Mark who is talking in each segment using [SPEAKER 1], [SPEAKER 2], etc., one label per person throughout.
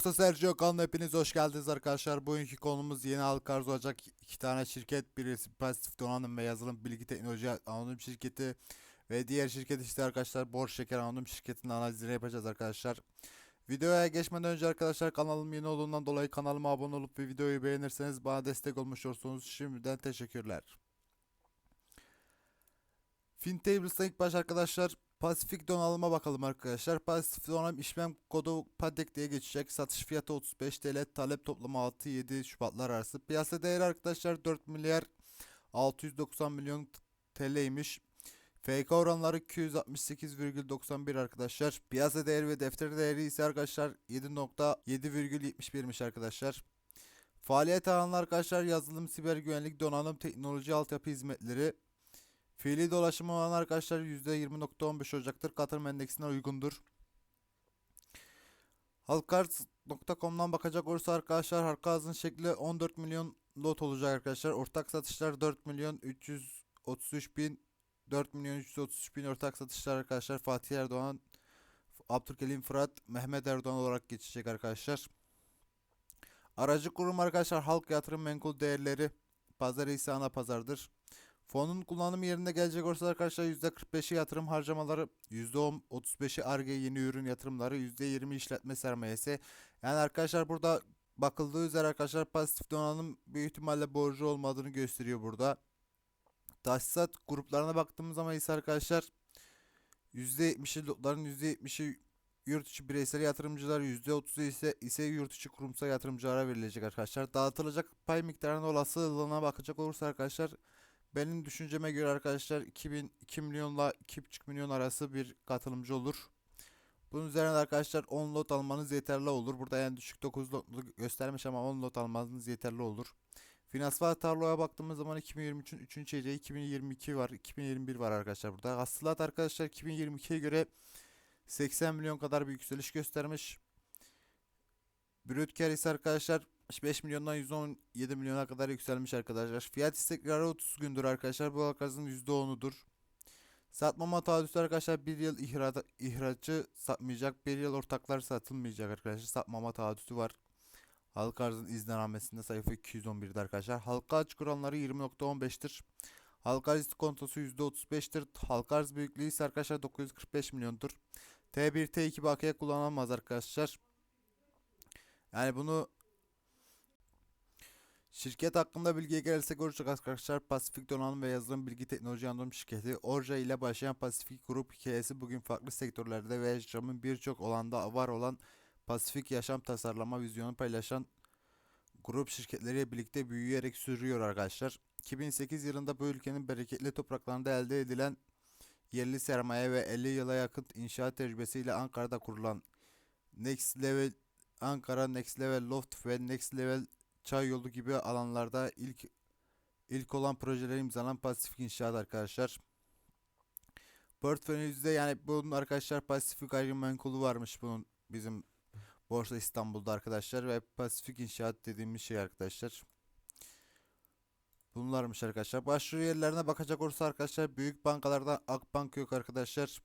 [SPEAKER 1] Borsa Sergio kanalına hepiniz hoş geldiniz arkadaşlar. Bugünkü konumuz yeni halka arz olacak iki tane şirket. Birisi pasif donanım ve yazılım bilgi teknoloji anonim şirketi. Ve diğer şirket işte arkadaşlar Borç Şeker anonim şirketinin analizini yapacağız arkadaşlar. Videoya geçmeden önce arkadaşlar kanalım yeni olduğundan dolayı kanalıma abone olup ve videoyu beğenirseniz bana destek olmuş olursunuz. Şimdiden teşekkürler. FinTables'ta ilk baş arkadaşlar Pasifik donanıma bakalım arkadaşlar. Pasifik donanım işlem kodu PADEK diye geçecek. Satış fiyatı 35 TL. Talep toplamı 6-7 Şubatlar arası. Piyasa değeri arkadaşlar 4 milyar 690 milyon TL'ymiş. FK oranları 268,91 arkadaşlar. Piyasa değeri ve defter değeri ise arkadaşlar 7.7,71'miş arkadaşlar. Faaliyet alanları arkadaşlar yazılım, siber güvenlik, donanım, teknoloji, altyapı hizmetleri. Fiili dolaşımı olan arkadaşlar %20.15 olacaktır. Katılım endeksine uygundur. Halkarz.com'dan bakacak olursa arkadaşlar halka şekli 14 milyon lot olacak arkadaşlar. Ortak satışlar 4 milyon 333 bin 4 milyon 333 bin ortak satışlar arkadaşlar. Fatih Erdoğan, Abdülkerim Fırat, Mehmet Erdoğan olarak geçecek arkadaşlar. Aracı kurum arkadaşlar halk yatırım menkul değerleri pazarı ise ana pazardır. Fonun kullanım yerine gelecek olursa arkadaşlar %45'i yatırım harcamaları, %35'i ARGE yeni ürün yatırımları, %20 işletme sermayesi. Yani arkadaşlar burada bakıldığı üzere arkadaşlar pasif donanım büyük ihtimalle borcu olmadığını gösteriyor burada. Tahsisat gruplarına baktığımız zaman ise arkadaşlar %70'i lotların %70'i yurt içi bireysel yatırımcılar %30'u ise ise yurt içi kurumsal yatırımcılara verilecek arkadaşlar. Dağıtılacak pay miktarının olasılığına bakacak olursa arkadaşlar benim düşünceme göre arkadaşlar 2000 2 milyonla 2,5 milyon arası bir katılımcı olur. Bunun üzerine arkadaşlar 10 lot almanız yeterli olur. Burada yani düşük 9 lotlu göstermiş ama 10 lot almanız yeterli olur. Finansal tabloya baktığımız zaman 2023'ün 3. çeyreği 2022 var, 2021 var arkadaşlar burada. Hasılat arkadaşlar 2022'ye göre 80 milyon kadar bir yükseliş göstermiş. Brüt kar ise arkadaşlar 5 milyondan 117 milyona kadar yükselmiş arkadaşlar. Fiyat istikrarı 30 gündür arkadaşlar. Bu arkadaşın %10'udur. Satmama taahhütü arkadaşlar 1 yıl ihraç, ihracı satmayacak. 1 yıl ortaklar satılmayacak arkadaşlar. Satmama taahhütü var. Halka arzın iznamesinde sayfa 211'de arkadaşlar. Halka açık oranları 20.15'tir. Halka arz kontosu %35'tir. Halka arz büyüklüğü ise arkadaşlar 945 milyondur. T1 T2 bakiye kullanılmaz arkadaşlar. Yani bunu Şirket hakkında bilgiye gelirsek olacak arkadaşlar Pasifik Donanım ve Yazılım Bilgi Teknoloji Anonim Şirketi Orja ile başlayan Pasifik Grup hikayesi bugün farklı sektörlerde ve yaşamın birçok alanda var olan Pasifik yaşam tasarlama vizyonu paylaşan grup şirketleriyle birlikte büyüyerek sürüyor arkadaşlar. 2008 yılında bu ülkenin bereketli topraklarında elde edilen yerli sermaye ve 50 yıla yakın inşaat tecrübesiyle Ankara'da kurulan Next Level Ankara Next Level Loft ve Next Level Çay yolu gibi alanlarda ilk ilk olan projeleri imzalanan Pasifik İnşaat arkadaşlar. Portföyünüzde yani bunun arkadaşlar Pasifik gayrimenkulu varmış bunun bizim Borsa İstanbul'da arkadaşlar ve Pasifik İnşaat dediğimiz şey arkadaşlar. Bunlarmış arkadaşlar. Başvuru yerlerine bakacak olursa arkadaşlar büyük bankalarda Akbank yok arkadaşlar.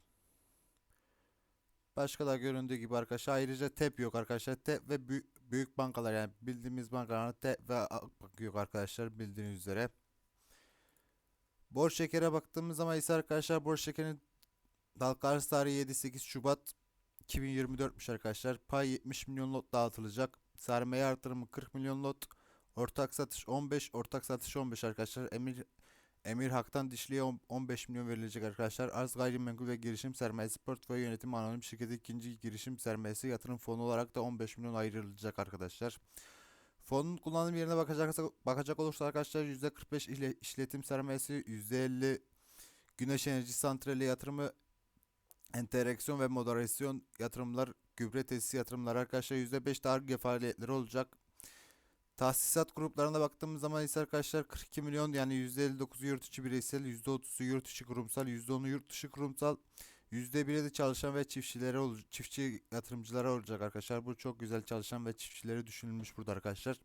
[SPEAKER 1] Başka da göründüğü gibi arkadaşlar ayrıca TEP yok arkadaşlar. TEP ve büyük büyük bankalar yani bildiğimiz bankalar TEP ve Akbank yok arkadaşlar bildiğiniz üzere. Borç şekere baktığımız zaman ise arkadaşlar borç şekerin halka arz tarihi 7-8 Şubat 2024'müş arkadaşlar. Pay 70 milyon lot dağıtılacak. Sermaye artırımı 40 milyon lot. Ortak satış 15, ortak satış 15 arkadaşlar. Emir Emir Hak'tan dişliye 15 milyon verilecek arkadaşlar. Arz gayrimenkul ve girişim sermayesi portföy yönetimi anonim şirketi ikinci girişim sermayesi yatırım fonu olarak da 15 milyon ayrılacak arkadaşlar. Fonun kullanım yerine bakacak, bakacak olursa arkadaşlar %45 ile işletim sermayesi, %50 güneş enerji santrali yatırımı, entereksiyon ve moderasyon yatırımlar, gübre tesisi yatırımlar arkadaşlar %5 de ARGE faaliyetleri olacak. Tahsisat gruplarına baktığımız zaman ise arkadaşlar 42 milyon yani %59'u yurt içi bireysel, %30'u yurt içi kurumsal, %10'u yurt dışı kurumsal, %1'i de çalışan ve çiftçilere çiftçi yatırımcılara olacak arkadaşlar. Bu çok güzel çalışan ve çiftçileri düşünülmüş burada arkadaşlar.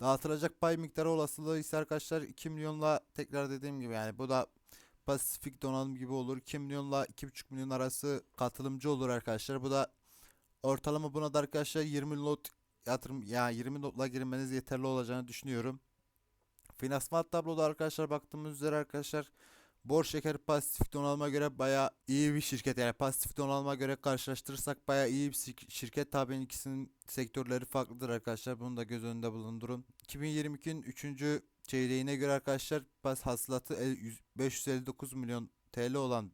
[SPEAKER 1] Dağıtılacak pay miktarı olasılığı ise arkadaşlar 2 milyonla tekrar dediğim gibi yani bu da Pasifik donanım gibi olur. 2 milyonla 2,5 milyon arası katılımcı olur arkadaşlar. Bu da Ortalama buna da arkadaşlar 20 lot yatırım ya 20 lotla girmeniz yeterli olacağını düşünüyorum. Finansman tabloda arkadaşlar baktığımız üzere arkadaşlar Bor Şeker pasif donanıma göre baya iyi bir şirket yani pasif donanıma göre karşılaştırırsak baya iyi bir şir- şirket tabi ikisinin sektörleri farklıdır arkadaşlar bunu da göz önünde bulundurun. 2022'nin 3. çeyreğine göre arkadaşlar pas hasılatı el- yüz- 559 milyon TL olan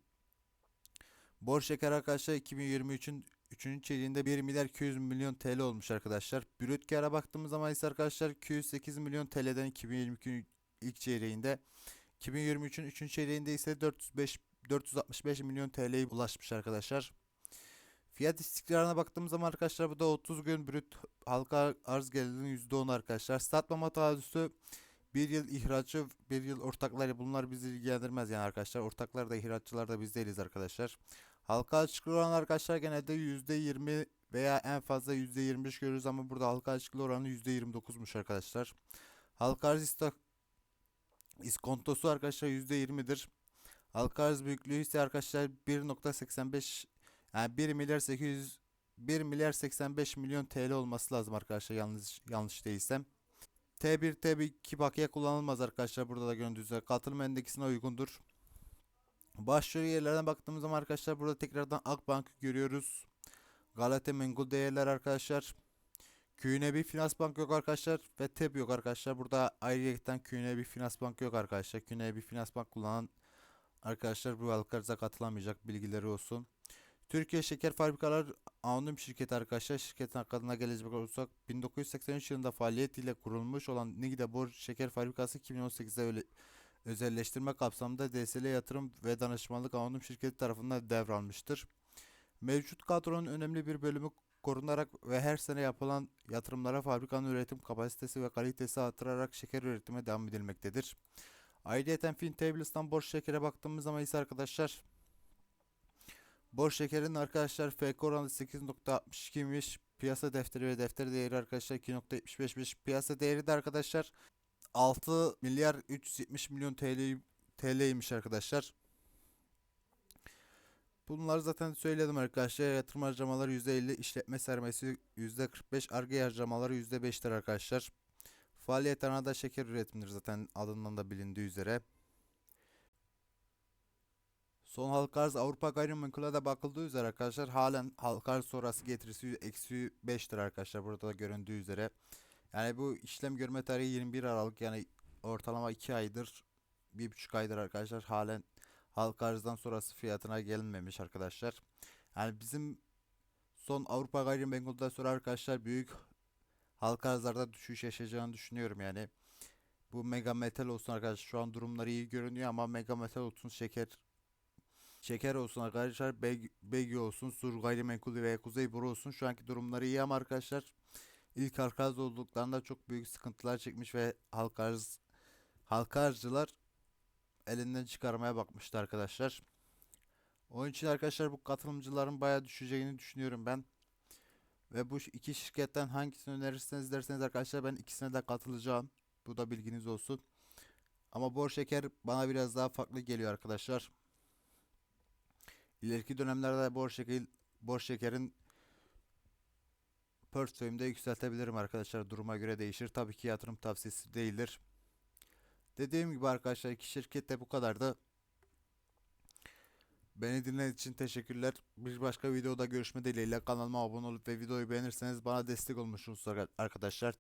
[SPEAKER 1] Bor Şeker arkadaşlar 2023'ün 3. çeyreğinde 1 milyar 200 milyon TL olmuş arkadaşlar. Brüt kâra baktığımız zaman ise arkadaşlar 208 milyon TL'den 2022'nin ilk çeyreğinde 2023'ün 3. çeyreğinde ise 405 465 milyon TL'ye ulaşmış arkadaşlar. Fiyat istikrarına baktığımız zaman arkadaşlar bu da 30 gün brüt halka arz gelirinin %10 arkadaşlar. Satmama taahhütü bir yıl ihraççı, bir yıl ortakları bunlar bizi ilgilendirmez yani arkadaşlar. Ortaklar da ihraççılar da biz değiliz arkadaşlar. Halka açıklığı olan arkadaşlar genelde %20 veya en fazla %25 görürüz ama burada halka açıklığı oranı %29'muş arkadaşlar. Halka arz iskontosu arkadaşlar %20'dir. Halka arz büyüklüğü ise arkadaşlar 1.85 yani 1 milyar 800 1 milyar 85 milyon TL olması lazım arkadaşlar yanlış yanlış değilsem. T1 T2 bakiye kullanılmaz arkadaşlar burada da gördüğünüz üzere katılım endeksine uygundur. Başvuru yerlerine baktığımız zaman arkadaşlar burada tekrardan Akbank görüyoruz. Galata Mengul değerler arkadaşlar. QNB Finans Bank yok arkadaşlar ve TEB yok arkadaşlar. Burada ayrıyetten QNB Finans Bank yok arkadaşlar. QNB Finans Bank kullanan arkadaşlar bu halkarıza katılamayacak bilgileri olsun. Türkiye Şeker Fabrikalar Anonim Şirketi arkadaşlar. Şirketin hakkında gelecek olursak 1983 yılında faaliyet ile kurulmuş olan Nigde Bor Şeker Fabrikası 2018'de öyle özelleştirme kapsamında DSL Yatırım ve Danışmanlık Anonim Şirketi tarafından devralmıştır. Mevcut kadronun önemli bir bölümü korunarak ve her sene yapılan yatırımlara fabrikanın üretim kapasitesi ve kalitesi artırarak şeker üretime devam edilmektedir. Ayrıca Fintables'tan borç şekere baktığımız zaman ise arkadaşlar borç şekerin arkadaşlar FK oranı 8.62'miş. Piyasa defteri ve defter değeri arkadaşlar 2.75'miş. Piyasa değeri de arkadaşlar 6 milyar 370 milyon TL TL'ymiş arkadaşlar. Bunları zaten söyledim arkadaşlar. Yatırım harcamaları %50, işletme sermayesi %45, arge harcamaları %5'tir arkadaşlar. Faaliyet alanı da şeker üretimidir zaten adından da bilindiği üzere. Son halka arz Avrupa gayrimenkule de bakıldığı üzere arkadaşlar halen halka arz sonrası getirisi eksi 5'tir arkadaşlar burada da göründüğü üzere. Yani bu işlem görme tarihi 21 Aralık yani ortalama 2 aydır 1,5 aydır arkadaşlar halen halka arzdan sonrası fiyatına gelinmemiş arkadaşlar. Yani bizim son Avrupa gayrimenkulden sonra arkadaşlar büyük halka arzlarda düşüş yaşayacağını düşünüyorum yani. Bu mega metal olsun arkadaşlar şu an durumları iyi görünüyor ama mega metal olsun şeker şeker olsun arkadaşlar Beg Begi olsun Sur gayrimenkul ve Kuzey Boru olsun şu anki durumları iyi ama arkadaşlar ilk halka arz olduklarında çok büyük sıkıntılar çekmiş ve halka arz halka arzcılar elinden çıkarmaya bakmıştı arkadaşlar. Onun için arkadaşlar bu katılımcıların bayağı düşeceğini düşünüyorum ben. Ve bu iki şirketten hangisini önerirseniz derseniz arkadaşlar ben ikisine de katılacağım. Bu da bilginiz olsun. Ama bor şeker bana biraz daha farklı geliyor arkadaşlar. İleriki dönemlerde bor şeker bor şekerin portföyümde yükseltebilirim arkadaşlar. Duruma göre değişir. Tabii ki yatırım tavsiyesi değildir. Dediğim gibi arkadaşlar iki şirket de bu kadardı. Beni dinlediğiniz için teşekkürler. Bir başka videoda görüşme dileğiyle kanalıma abone olup ve videoyu beğenirseniz bana destek olmuşsunuz arkadaşlar.